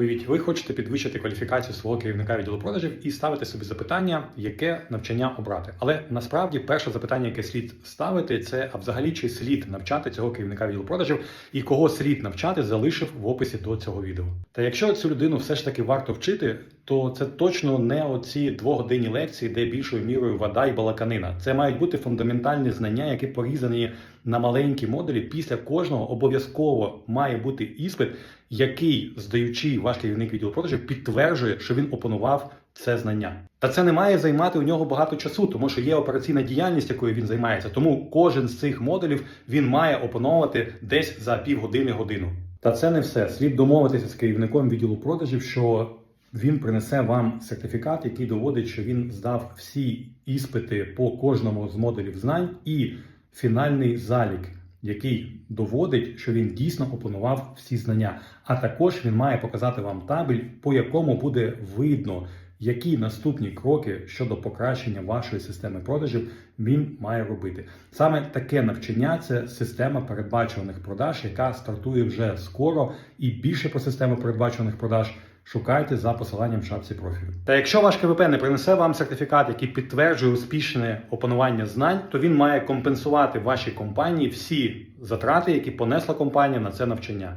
Уявіть, ви хочете підвищити кваліфікацію свого керівника відділу продажів і ставити собі запитання, яке навчання обрати. Але насправді перше запитання, яке слід ставити, це а взагалі чи слід навчати цього керівника відділу продажів і кого слід навчати, залишив в описі до цього відео. Та якщо цю людину все ж таки варто вчити, то це точно не оці двогодинні лекції, де більшою мірою вода і балаканина. Це мають бути фундаментальні знання, які порізані на маленькі модулі. Після кожного обов'язково має бути іспит, який, здаючи ваш керівник відділу продажів, підтверджує, що він опанував це знання. Та це не має займати у нього багато часу, тому що є операційна діяльність, якою він займається. Тому кожен з цих модулів він має опановувати десь за півгодини годину. Та це не все. Слід домовитися з керівником відділу продажів, що він принесе вам сертифікат, який доводить, що він здав всі іспити по кожному з модулів знань і фінальний залік, який доводить, що він дійсно опанував всі знання. А також він має показати вам табель, по якому буде видно, які наступні кроки щодо покращення вашої системи продажів він має робити. Саме таке навчання це система передбачуваних продаж, яка стартує вже скоро. І більше про систему передбачуваних продаж шукайте за посиланням в шапці профілю. Та якщо ваш КВП не принесе вам сертифікат, який підтверджує успішне опанування знань, то він має компенсувати вашій компанії всі затрати, які понесла компанія на це навчання.